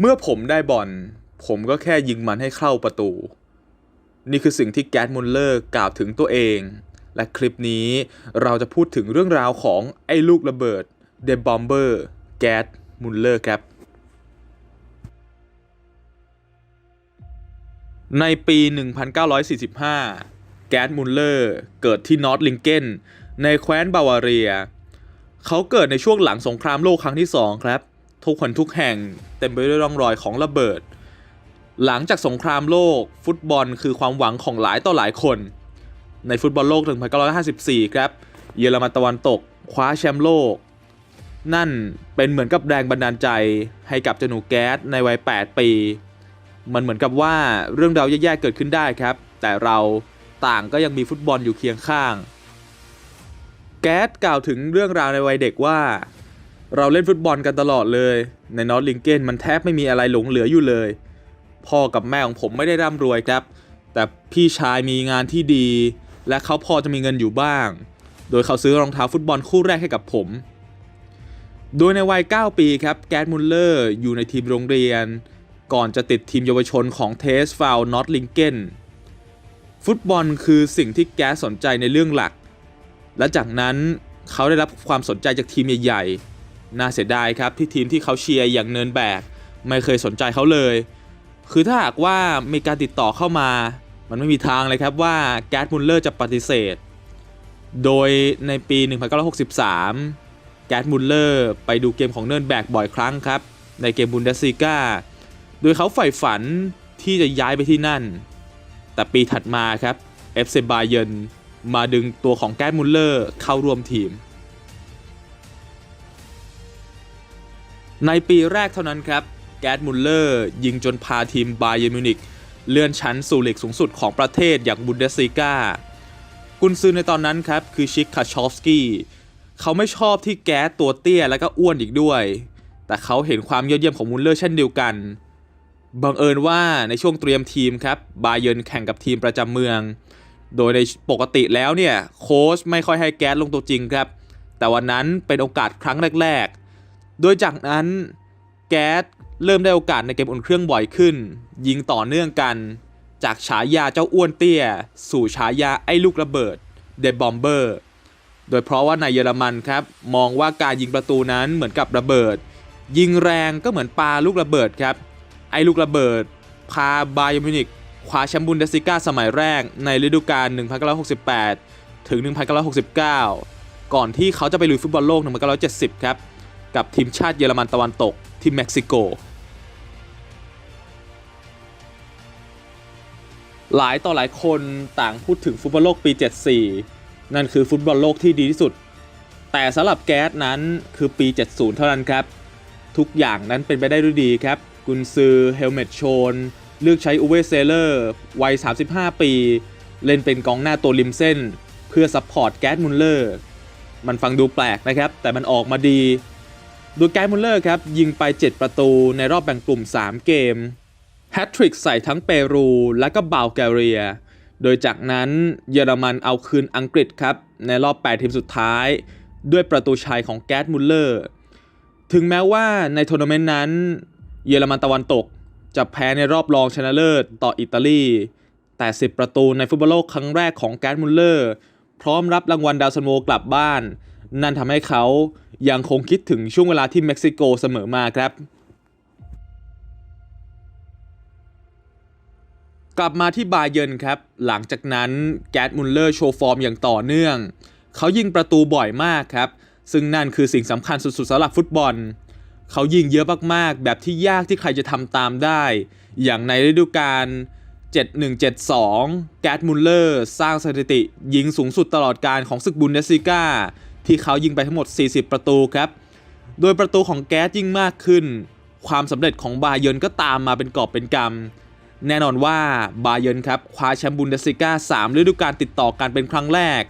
เมื่อผมได้บอลผมก็แค่ยิงมันให้เข้าประตู นี่คือสิ่งที่แก๊สมุลเลอร์กล่าวถึงตัวเอง และคลิปนี้เราจะพูดถึงเรื่องราวของไอ้ลูกระเบิดเดบอมเบอร์แก๊สมุลเลอร์ครับ ในปี 1945 แก๊สมุลเลอร์เกิดที่นอร์ทลิงเกนในแคว้นบาวาเรีย เขาเกิดในช่วงหลังสงครามโลกครั้งที่สองครับ ทุกคนทุกแห่งเต็มไปด้วยร่องรอยของระเบิด หลังจากสงครามโลก ฟุตบอลคือความหวังของหลายต่อหลายคน ในฟุตบอลโลก 1954 ครับ เยอรมันตะวันตกคว้าแชมป์โลก นั่นเป็นเหมือนกับแรงบันดาลใจให้กับเจาหนูแก๊สในวัย 8 ปี มันเหมือนกับว่าเรื่องราวแย่ๆเกิดขึ้นได้ครับ แต่เราต่างก็ยังมีฟุตบอลอยู่เคียงข้าง แก๊สกล่าวถึงเรื่องราวในวัยเด็กว่า เราเล่นฟุตบอลกันตลอดเลย ในนอตลิงเกนมันแทบไม่มีอะไรหลงเหลืออยู่เลย พ่อกับแม่ของผมไม่ได้ร่ำรวยครับ แต่พี่ชายมีงานที่ดี และเขาพอจะมีเงินอยู่บ้าง โดยเขาซื้อรองเท้าฟุตบอลคู่แรกให้กับผม โดยในวัย 9 ปีครับ แก๊สมุลเลอร์อยู่ในทีมโรงเรียน ก่อนจะติดทีมเยาวชนของเทสฟาวนอตลิงเกนฟุตบอลคือสิ่งที่แกสนใจในเรื่องหลัก และจากนั้นเขาได้รับความสนใจจากทีมใหญ่ๆ น่าเสียดายครับที่ทีมที่เขาเชียร์อย่างเนินแบก ไม่เคยสนใจเขาเลย คือถ้าหากว่ามีการติดต่อเข้ามา มันไม่มีทางเลยครับว่าแก๊สมุลเลอร์จะปฏิเสธ โดยในปี 1963 แก๊สมุลเลอร์ไปดูเกมของเนินแบกบ่อยครั้งครับ ในเกมบุนเดสซีกาโดยเขาใฝ่ฝันที่จะย้ายไปที่นั่น แต่ปีถัดมาครับเอฟเซบาเยนมาดึงตัวของแก๊สมุลเลอร์เข้าร่วมทีม ในปีแรกเท่านั้นครับ แก๊สมุลเลอร์ ยิงจนพาทีมบาเยร์มิวนิกเลื่อนชั้นสู่ลีกสูงสุดของประเทศอย่างบุนเดสซีกากุนซือในตอนนั้นครับ คือชิคคาชอฟสกี้เขาไม่ชอบที่แก๊สตัวเตี้ยและก็อ้วนอีกด้วย แต่เขาเห็นความยอดเยี่ยมของมุลเลอร์เช่นเดียวกัน บังเอิญว่าในช่วงเตรียมทีมครับบาเยิร์นแข่งกับทีมประจำเมือง โดยในปกติแล้วเนี่ยโค้ชไม่ค่อยให้แก๊สลงตัวจริงครับ แต่วันนั้นเป็นโอกาสครั้งแรกๆ โดยจากนั้นแก๊สเริ่มได้โอกาสในเกมอุ่นเครื่องบ่อยขึ้น ยิงต่อเนื่องกัน จากฉายาเจ้าอ้วนเตี้ย สู่ฉายาไอ้ลูกระเบิดเดบอมเบอร์โดยเพราะว่าในเยอรมันครับ มองว่าการยิงประตูนั้นเหมือนกับระเบิด ยิงแรงก็เหมือนปาลูกระเบิดครับ ไอ้ลูกระเบิด พาบาเยร์มิวนิกคว้าแชมป์บุนเดสซิก้าสมัยแรกในฤดูกาล 1968 ถึง 1969 ก่อนที่เขาจะไปลุยฟุตบอลโลก 1970 ครับ กับทีมชาติเยอรมันตะวันตกที่เม็กซิโก หลายต่อหลายคนต่างพูดถึงฟุตบอลโลกปี 74 นั่นคือฟุตบอลโลกที่ดีที่สุด แต่สำหรับแก๊สนั้นคือปี 70 เท่านั้นครับ ทุกอย่างนั้นเป็นไปได้ด้วยดีครับ กุนซือเฮลเมตโชน เลือกใช้อูเวเซเลอร์ วัย 35 ปี เล่นเป็นกองหน้าตัวริมเส้น เพื่อซัพพอร์ตแก๊สมุลเลอร์มันฟังดูแปลกนะครับ แต่มันออกมาดี โดยแก๊สมุลเลอร์ครับยิงไป 7 ประตูในรอบแบ่งกลุ่ม 3 เกม แฮตทริกใส่ทั้งเปรูและก็บัลแกเรีย โดยจากนั้นเยอรมันเอาคืนอังกฤษครับ ในรอบ 8 ทีมสุดท้าย ด้วยประตูชัยของแก๊สมุลเลอร์ ถึงแม้ว่าในทัวร์นาเมนต์นั้น เยอรมันตะวันตกจะแพ้ในรอบรองชนะเลิศต่ออิตาลี แต่ 10 ประตูในฟุตบอลโลกครั้งแรกของแก๊สมุลเลอร์ พร้อมรับรางวัลดาวซันโวกลับบ้าน นั่นทำให้เขา ยังคงคิดถึงช่วงเวลาที่เม็กซิโกเสมอมาครับ กลับมาที่บาเยินครับ หลังจากนั้นแก๊สมุลเลอร์โชว์ฟอร์มอย่างต่อเนื่อง เขายิงประตูบ่อยมากครับ ซึ่งนั่นคือสิ่งสำคัญสุดๆสำหรับฟุตบอล เขายิงเยอะมากๆ แบบที่ยากที่ใครจะทำตามได้ อย่างในฤดูกาล7172 แก๊สมุลเลอร์ สร้างสถิติ ยิงสูงสุดตลอดการของศึกบุนเดสซิก้า ที่เขายิงไปทั้งหมด 40 ประตูครับ โดยประตูของแก๊สยิ่งมากขึ้น ความสำเร็จของบาเยิร์นก็ตามมาเป็นกอบเป็นกำ แน่นอนว่าบาเยิร์นครับคว้าแชมป์บุนเดสซิก้า3ฤดูกาลติดต่อกันเป็นครั้งแรก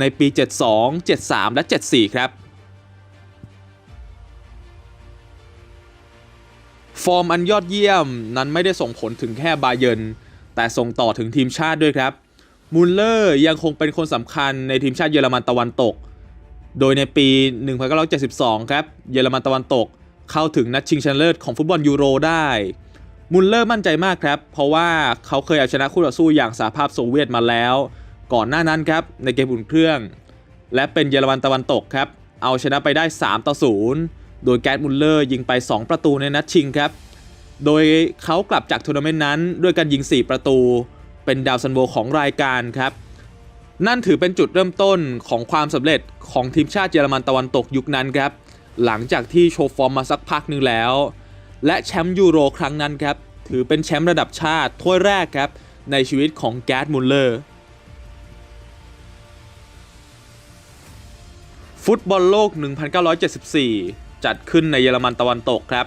ในปี 72 73 และ 74 ครับฟอร์มอันยอดเยี่ยมนั้นไม่ได้ส่งผลถึงแค่บาเยิร์นแต่ส่งต่อถึงทีมชาติด้วยครับ มูลเลอร์ยังคงเป็นคนสำคัญในทีมชาติเยอรมันตะวันตก โดยในปี 1972 ครับ เยอรมันตะวันตกเข้าถึงนัดชิงชนะเลิศของฟุตบอลยูโรได้ มุลเลอร์มั่นใจมากครับ เพราะว่าเขาเคยเอาชนะคู่ต่อสู้อย่างสหภาพโซเวียตมาแล้ว ก่อนหน้านั้นครับในเกมอุ่นเครื่อง และเป็นเยอรมันตะวันตกครับ เอาชนะไปได้ 3 ต่อ 0 โดยแกตมุลเลอร์ยิงไป 2 ประตูในนัดชิงครับ โดยเขากลับจากทัวร์นาเมนต์นั้นด้วยการยิง 4 ประตู เป็นดาวซันโวของรายการครับ นั่นถือเป็นจุดเริ่มต้นของความสำเร็จของทีมชาติเยอรมันตะวันตกยุคนั้นครับ หลังจากที่โชว์ฟอร์มมาสักพักหนึ่งแล้ว และแชมป์ยูโรครั้งนั้นครับ ถือเป็นแชมป์ระดับชาติถ้วยแรกครับ ในชีวิตของแกตมุลเลอร์ ฟุตบอลโลก 1974 จัดขึ้นในเยอรมันตะวันตกครับ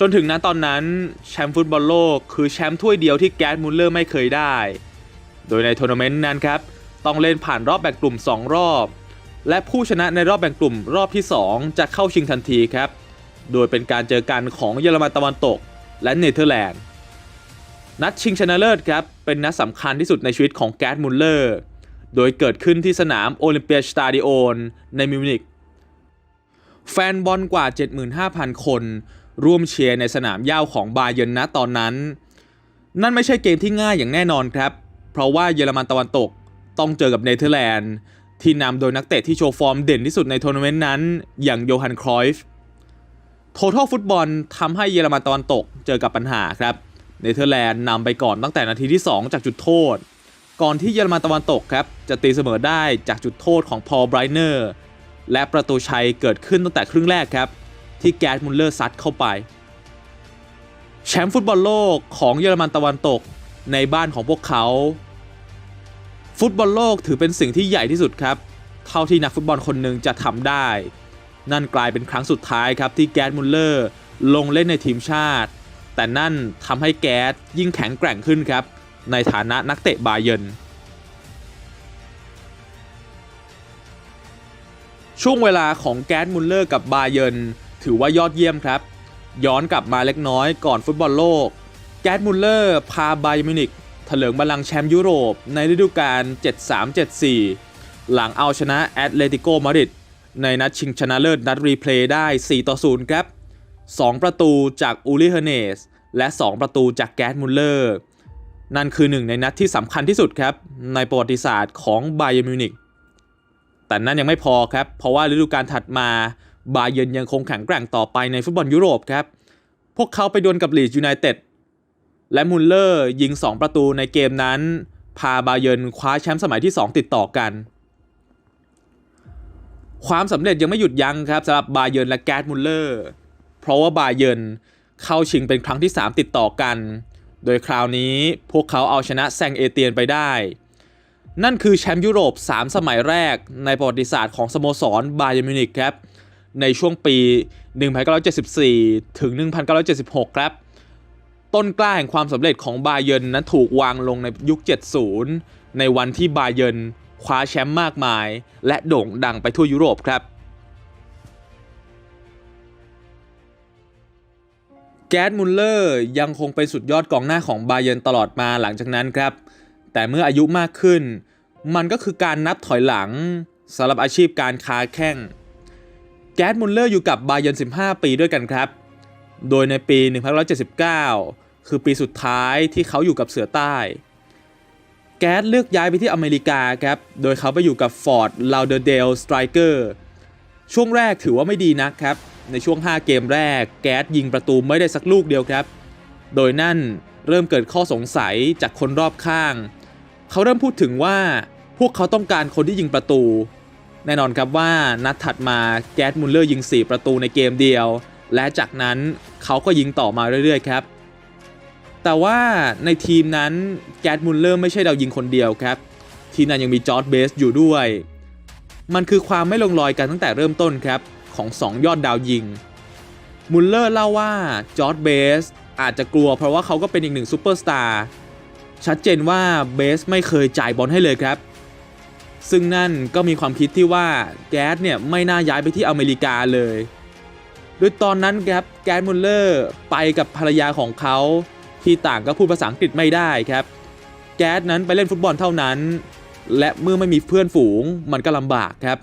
จนถึงณตอนนั้นแชมป์ฟุตบอลโลก คือแชมป์ถ้วยเดียวที่แกตมุลเลอร์ไม่เคยได้ โดยในทัวร์นาเมนต์นั้นครับ ต้องเล่นผ่านรอบแบ่งกลุ่ม 2 รอบ และผู้ชนะในรอบแบ่งกลุ่มรอบที่ 2 จะเข้าชิงทันทีครับ โดยเป็นการเจอกันของเยอรมันตะวันตก และเนเธอร์แลนด์ นัดชิงชนะเลิศครับ เป็นนัดสำคัญที่สุดในชีวิตของแกตมุลเลอร์ โดยเกิดขึ้นที่สนามโอลิมเปียสตาดิโอนในมิวนิกแฟนบอลกว่า 75,000 คน ร่วมเชียร์ในสนามหญ้าของบาเยนนะตอนนั้น นั่นไม่ใช่เกมที่ง่ายอย่างแน่นอนครับ เพราะว่าเยอรมันตะวันตก ต้องเจอกับเนเธอร์แลนด์ที่นำโดยนักเตะที่โชว์ฟอร์มเด่นที่สุดในทัวร์นาเมนต์นั้น อย่างโยฮันครอยฟ์โททอลฟุตบอลทำให้เยอรมันตะวันตกเจอกับปัญหาครับ เนเธอร์แลนด์นำไปก่อนตั้งแต่นาทีที่ 2 จากจุดโทษ ก่อนที่เยอรมันตะวันตกครับ จะตีเสมอได้จากจุดโทษของพอลไบรเนอร์และประตูชัยเกิดขึ้นตั้งแต่ครึ่งแรกครับ ที่แกสมุลเลอร์ซัดเข้าไป แชมป์ฟุตบอลโลกของเยอรมันตะวันตกในบ้านของพวกเขา ฟุตบอลโลกถือเป็นสิ่งที่ใหญ่ที่สุดครับ เท่าที่นักฟุตบอลคนหนึ่งจะทำได้ นั่นกลายเป็นครั้งสุดท้ายครับที่แกสมุลเลอร์ลงเล่นในทีมชาติ แต่นั่นทำให้แกสยิ่งแข็งแกร่งขึ้นครับ ในฐานะนักเตะบาเยนช่วงเวลาของแกสมุลเลอร์กับบาเยนถือว่ายอดเยี่ยมครับ ย้อนกลับมาเล็กน้อยก่อนฟุตบอลโลก แกสมุลเลอร์พาบาเยนมินิก ถลิงบัลลังก์แชมป์ยุโรปในฤดูกาล 73-74 หลังเอาชนะแอตเลติโกมาดริดในนัดชิงชนะเลิศนัดรีเพลย์ได้ 4 ต่อ 0 ครับ 2 ประตูจากอูลิเฮเนส และ 2 ประตูจากแกสมุลเลอร์ นั่นคือหนึ่งในนัดที่สำคัญที่สุดครับ ในประวัติศาสตร์ของไบเยร์นมิวนิกแต่นั่นยังไม่พอครับ เพราะว่าฤดูกาลถัดมาบาเยิร์นยังคงแข็งแกร่งต่อไปในฟุตบอลยุโรปครับ พวกเขาไปดวลกับลีดยูไนเต็ด และมุลเลอร์ยิง 2 ประตูในเกมนั้น พาบาเยิร์นคว้าแชมป์สมัยที่ 2 ติดต่อกัน ความสำเร็จยังไม่หยุดยั้งครับสำหรับบาเยิร์นและแกสมุลเลอร์เพราะว่าบาเยิร์นเข้าชิงเป็นครั้งที่ 3 ติดต่อกัน โดยคราวนี้พวกเขาเอาชนะแซงเอเตียนไปได้ นั่นคือแชมป์ยุโรป 3 สมัยแรกในประวัติศาสตร์ของสโมสรบาเยิร์นมิวนิกครับในช่วงปี 1974 ถึง 1976 ครับ ต้นกล้าแห่งความสำเร็จของบาเยนนั้นถูกวางลงในยุค 70 ในวันที่บาเยนคว้าแชมป์มากมาย และโด่งดังไปทั่วยุโรปครับ แกสมุลเลอร์ยังคงเป็นสุดยอดกองหน้าของบาเยนตลอดมาหลังจากนั้นครับ แต่เมื่ออายุมากขึ้น มันก็คือการนับถอยหลังสำหรับอาชีพการค้าแข้ง แกสมุลเลอร์อยู่กับบาเยิร์น15 ปีด้วยกันครับ โดยในปี 1979 คือปีสุดท้ายที่เขาอยู่กับเสือใต้ แก๊สเลือกย้ายไปที่อเมริกาครับ โดยเขาไปอยู่กับ Ford Lauderdale Striker ช่วงแรกถือว่าไม่ดีนักครับ ในช่วง 5 เกมแรก แก๊สยิงประตูไม่ได้สักลูกเดียวครับ โดยนั่นเริ่มเกิดข้อสงสัยจากคนรอบข้าง เขาเริ่มพูดถึงว่าพวกเขาต้องการคนที่ยิงประตู แน่นอนครับว่านัดถัดมาแก๊สมุลเลอร์ยิง 4 ประตูในเกมเดียว และจากนั้นเขาก็ยิงต่อมาเรื่อยๆครับ แต่ว่าในทีมนั้นแก๊สมุลเลอร์ไม่ใช่ดาวยิงคนเดียวครับ ทีมนั้นยังมีจอร์ดเบสอยู่ด้วย มันคือความไม่ลงรอยกันตั้งแต่เริ่มต้นครับ ของ 2 ยอดดาวยิง มุลเลอร์เล่าว่าจอร์ดเบสอาจจะกลัวเพราะว่าเขาก็เป็นอีกหนึ่งซูเปอร์สตาร์ชัดเจนว่าเบสไม่เคยจ่ายบอลให้เลยครับ ซึ่งนั่นก็มีความคิดที่ว่าแก๊สเนี่ยไม่น่าย้ายไปที่อเมริกาเลย โดยตอนนั้นครับแกสมุลเลอร์ไปกับภรรยาของเขา ที่ต่างก็พูดภาษาอังกฤษไม่ได้ครับ แก๊สนั้นไปเล่นฟุตบอลเท่านั้น และเมื่อไม่มีเพื่อนฝูงมันก็ลำบากครับ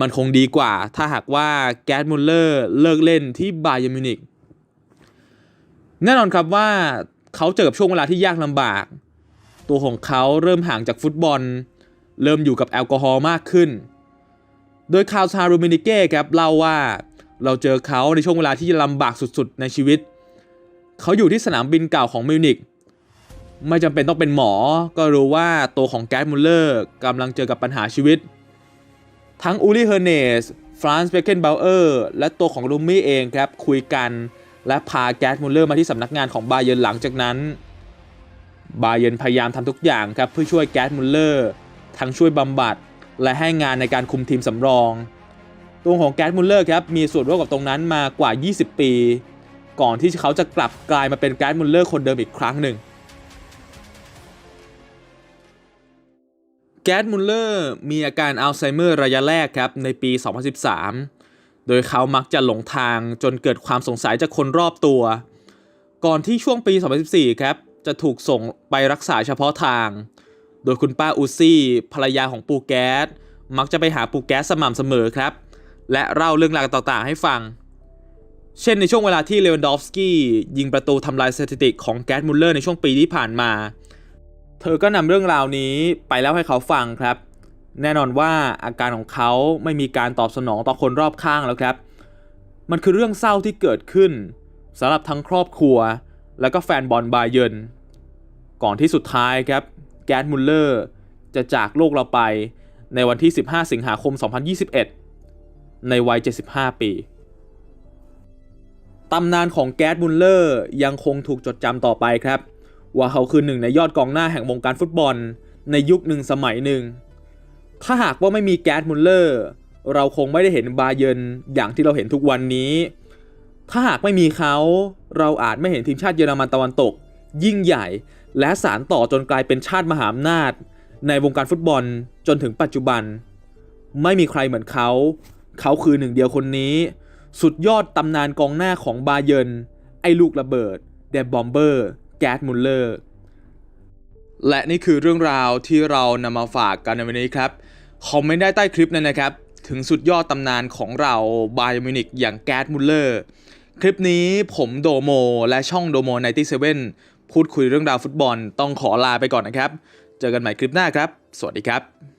มันคงดีกว่าถ้าหากว่าแก๊สมุลเลอร์เลิกเล่นที่บาเยร์มิวนิกแน่นอนครับว่าเขาเจอกับช่วงเวลาที่ยากลำบาก ตัวของเขาเริ่มห่างจากฟุตบอล เริ่มอยู่กับแอลกอฮอล์มากขึ้น โดยคาวซารูมินิเก้ครับเล่าว่าเราเจอเขาในช่วงเวลาที่ลำบากสุดๆ ในชีวิต เขาอยู่ที่สนามบินเก่าของมิวนิกไม่จำเป็นต้องเป็นหมอ ก็รู้ว่าตัวของแก๊สมุลเลอร์กำลังเจอกับปัญหาชีวิต ทั้งอูลี่เฮอร์เนส ฟรานซ์เบเกนเบลเออร์ และตัวของลูมี่เองครับ คุยกัน และพาแก๊สมุลเลอร์มาที่สำนักงานของบาเยนหลังจากนั้น บาเยนพยายามทำทุกอย่างครับ เพื่อช่วยแก๊สมุลเลอร์ ทั้งช่วยบำบัด และให้งานในการคุมทีมสำรอง ตัวของแก๊สมุลเลอร์ครับมีส่วนร่วมกับตรงนั้นมากว่า 20 ปี ก่อนที่เขาจะกลับกลายมาเป็นแก๊สมุลเลอร์คนเดิมอีกครั้งหนึ่ง แก๊สมุลเลอร์มีอาการอัลไซเมอร์ระยะแรกครับในปี 2013 โดยเขามักจะหลงทางจนเกิดความสงสัยจากคนรอบตัว ก่อนที่ช่วงปี 2014 ครับ จะถูกส่งไปรักษาเฉพาะทาง โดยคุณป้าอูซี่ภรรยาของปูแก๊สมักจะไปหาปูแก๊สสม่ำเสมอครับ และเล่าเรื่องราวต่างๆ ให้ฟัง เช่นในช่วงเวลาที่เลวันดอฟสกี้ยิงประตูทำลายสถิติของแก๊สมุลเลอร์ในช่วงปีที่ผ่านมา เธอก็นำเรื่องราวนี้ไปเล่าให้เขาฟังครับ แน่นอนว่าอาการของเขาไม่มีการตอบสนองต่อคนรอบข้างแล้วครับ มันคือเรื่องเศร้าที่เกิดขึ้นสำหรับทั้งครอบครัว และก็แฟนบอลบาเยินก่อนที่สุดท้ายครับแกสมุลเลอร์จะจากโลกเราไปในวันที่ 15 สิงหาคม 2021 ในวัย 75 ปี ตำนานของแก๊สมุลเลอร์ยังคงถูกจดจำต่อไปครับ ว่าเขาคือหนึ่งในยอดกองหน้าแห่งวงการฟุตบอล ในยุคหนึ่งสมัยหนึ่ง ถ้าหากว่าไม่มีแก๊สมุลเลอร์ เราคงไม่ได้เห็นบาเยนอย่างที่เราเห็นทุกวันนี้ ถ้าหากไม่มีเขาเราอาจไม่เห็นทีมชาติเยอรมันตะวันตก ยิ่งใหญ่ และสารต่อจนกลายเป็นชาติมหาอำนาจ ในวงการฟุตบอลจนถึงปัจจุบัน ไม่มีใครเหมือนเขา เขาคือหนึ่งเดียวคนนี้ สุดยอดตำนานกองหน้าของบาเยิร์นไอ้ลูกระเบิดเดบบอมเบอร์แก๊สมุลเลอร์ และนี่คือเรื่องราวที่เรานำมาฝากกันในวันนี้ครับ คอมเมนต์ได้ใต้คลิปนั้นนะครับ ถึงสุดยอดตำนานของเราบาเยมินิกอย่างแก๊สมุลเลอร์ คลิปนี้ผมโดโมและช่องโดโม97พูดคุยเรื่องราวฟุตบอลต้องขอลาไปก่อนนะครับ เจอกันใหม่คลิปหน้าครับ สวัสดีครับ